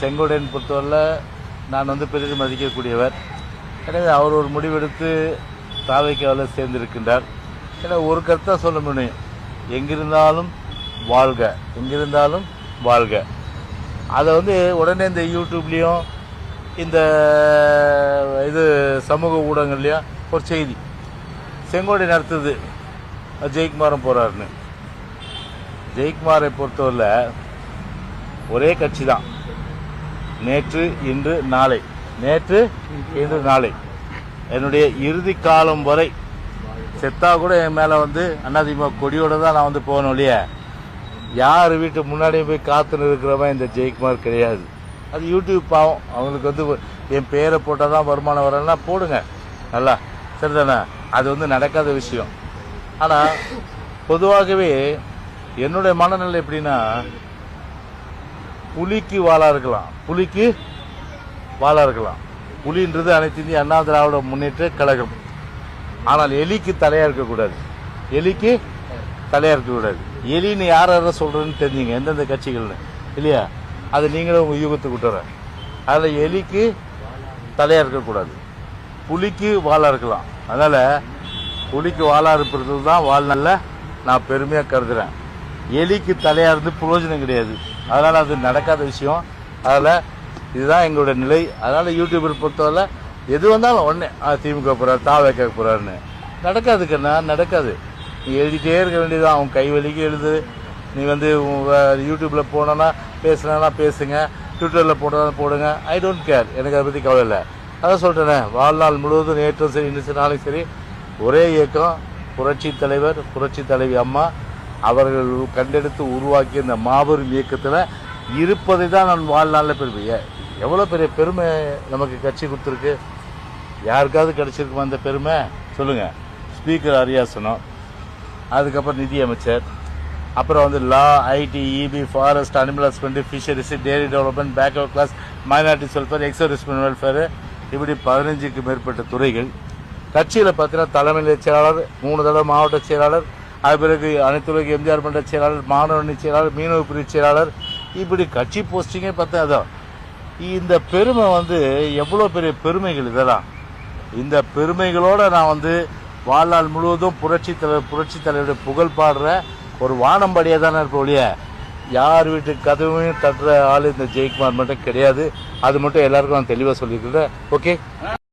செங்கோடையன் பொறுத்தவரையில் நான் வந்து பெரிதும் மதிக்கக்கூடியவர். எனவே அவர் ஒரு முடிவெடுத்து தாவைக்காவில் சேர்ந்திருக்கின்றார். ஏன்னா ஒரு கருத்தாக சொல்ல முடியும். எங்கிருந்தாலும் வாழ்க. எங்கிருந்தாலும் வாழ்க. அதை வந்து உடனே இந்த யூடியூப்லேயும் இந்த இது சமூக ஊடகங்கள்லையும் ஒரு செய்தி. செங்கோடை நடத்துது ஜெயக்குமாரும் போகிறாருன்னு ஜெயக்குமாரை பொறுத்தவரையில் ஒரே கட்சி தான் நேற்று இன்று நாளை. நேற்று இன்று நாளை. என்னுடைய இறுதி காலம் வரை செத்தா கூட என் மேலே வந்து அண்ணாதிமுக கொடியோட தான் நான் வந்து போகணும் இல்லையா? யார் வீட்டு முன்னாடியும் போய் காத்துன்னு இருக்கிறவன் இந்த ஜெயக்குமார் கிடையாது. அது யூடியூப் பாவம். அவங்களுக்கு வந்து என் பேரை போட்டால் தான் வருமானம் வரலன்னா போடுங்க. நல்லா. சரிதானே? அது வந்து நடக்காத விஷயம். ஆனால் பொதுவாகவே என்னுடைய மனநிலை எப்படின்னா புலிக்கு வாழா இருக்கலாம் புலிக்கு வாழா இருக்கலாம் புலின்றது அனைத்து இந்திய அண்ணா திராவிட முன்னேற்ற கழகம். ஆனால் எலிக்கு தலையா இருக்கக்கூடாது எலிக்கு தலையா இருக்கக்கூடாது எலின்னு யார் யார சொல்றதுன்னு தெரிஞ்சுங்க. எந்தெந்த கட்சிகள்னு. இல்லையா? அது நீங்களும் உங்க யூகத்துக்கு விட்டுற அதில் எலிக்கு தலையா இருக்கக்கூடாது புலிக்கு வாழா இருக்கலாம் அதனால புலிக்கு வாழா இருப்பது தான் வாழ்நாளில் நான் பெருமையாக கருதுறேன். எலிக்கு தலையா இருந்து பிரயோஜனம் கிடையாது. அதனால் அது நடக்காத விஷயம். அதில் இதுதான் எங்களோட நிலை. அதனால் யூடியூபர் பொறுத்தவரை எது வந்தாலும் உடனே திமுக போகிறார் தாவே கேட்க போகிறாருன்னு நடக்காது கண்ணா நடக்காது. நீ எழுதிட்டே இருக்க வேண்டியதுதான். அவன் கை வலிக்கு எழுது. நீ வந்து யூடியூப்பில் போனோன்னா பேசுனா பேசுங்க. ட்விட்டரில் போட்டா போடுங்க. ஐ டோன்ட் கேர் எனக்கு அதை பற்றி கவலை இல்லை. அதான் சொல்றேனே. வாழ்நாள் முழுவதும் நேற்றும் சரி இன்னும் சரி நாளைக்கு சரி. ஒரே இயக்கம். புரட்சி தலைவர் புரட்சி தலைவி அம்மா. அவர்கள் கண்டெடுத்து உருவாக்கிய இந்த மாபெரும் இயக்கத்தில் இருப்பதை தான் நான் வாழ்நாளில் பெருமை எவ்வளோ பெரிய பெருமை நமக்கு கட்சி கொடுத்துருக்கு? யாருக்காவது கிடச்சிருக்குமா அந்த பெருமை? சொல்லுங்கள் ஸ்பீக்கர் அரியாசனம் அதுக்கப்புறம் நிதி அமைச்சர் அப்புறம் வந்து law IT EB forest animal husbandry fisheries dairy development backward class minorities welfare ex-servicemen welfare இப்படி பதினஞ்சுக்கு மேற்பட்ட துறைகள். கட்சியில் பார்த்தீங்கன்னா தலைமை செயலாளர் மூணு தடவை மாவட்ட செயலாளர் அது பிறகு அனைத்துலக எம்ஜிஆர் மன்ற செயலாளர் மாணவரணி செயலாளர் மீனவ பிரிவு செயலாளர் இப்படி கட்சி போஸ்டிங்கே பார்த்தா அதான். இந்த பெருமை வந்து எவ்வளோ பெரிய பெருமைகள் இதெல்லாம். இந்த பெருமைகளோட நான் வந்து வாழ்நாள் முழுவதும் புரட்சி தலைவர் புரட்சி தலைவருடைய புகழ் பாடுற ஒரு வானம்படியாக தானே இருப்ப ஒழிய. யார் வீட்டு கதவையும் தட்டுற ஆள் இந்த ஜெயக்குமார் மட்டும் கிடையாது. அது மட்டும் எல்லாருக்கும் நான் தெளிவாக சொல்லியிருக்கிறேன். ஓகே?